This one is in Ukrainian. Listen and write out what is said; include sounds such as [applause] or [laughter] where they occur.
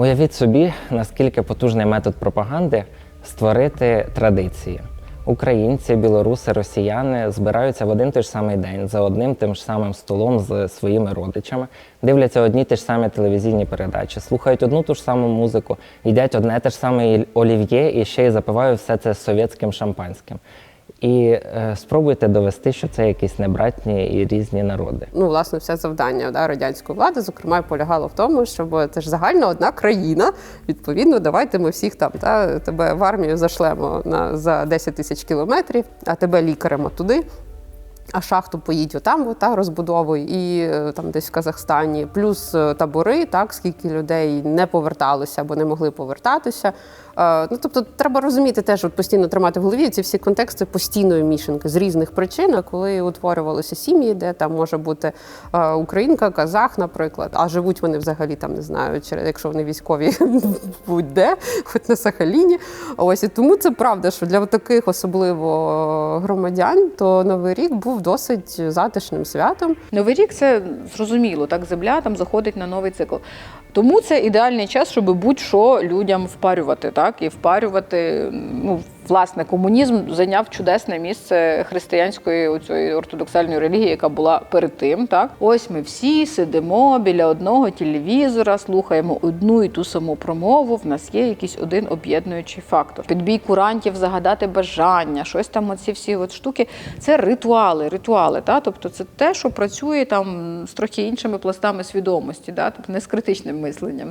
Уявіть собі, наскільки потужний метод пропаганди створити традиції. Українці, білоруси, росіяни збираються в один той ж самий день за одним тим ж самим столом з своїми родичами, дивляться одні ті ж самі телевізійні передачі, слухають одну ту ж саму музику, їдять одне те ж саме олів'є і ще й запивають все це совєтським шампанським. І е, спробуйте довести, що це якісь небратні і різні народи. ну, власне, все завдання да, радянської влади, зокрема, полягало в тому, щоб це ж загальна одна країна. Відповідно, давайте ми всіх там та, тебе в армію зашлемо на, за 10 тисяч кілометрів, а тебе лікаремо туди. А шахту поїдь отам, та розбудовуй, і е, там десь в Казахстані, плюс е, табори, так скільки людей не поверталося або не могли повертатися. Е, Ну тобто, треба розуміти теж, от постійно тримати в голові ці всі контексти постійної мішанки з різних причин, коли утворювалися сім'ї, де там може бути українка, казах, наприклад, а живуть вони взагалі там не знаю, якщо вони військові [laughs] будь-де, хоч на Сахаліні. Ось і тому це правда, що для таких особливо громадян, то новий рік був досить затишним святом. Новий рік це зрозуміло, так земля там заходить на новий цикл. Тому це ідеальний час, щоб будь-що людям впарювати, так і впарювати. Ну, власне, комунізм зайняв чудесне місце християнської оцієї ортодоксальної релігії, яка була перед тим. Так, ось ми всі сидимо біля одного телевізора, слухаємо одну і ту саму промову. В нас є якийсь один об'єднуючий фактор. Підбій курантів, загадати бажання, щось там. Оці всі от штуки. Це ритуали, ритуали. Та? Тобто це те, що працює там з трохи іншими пластами свідомості, да? тобто не з критичним мисленням.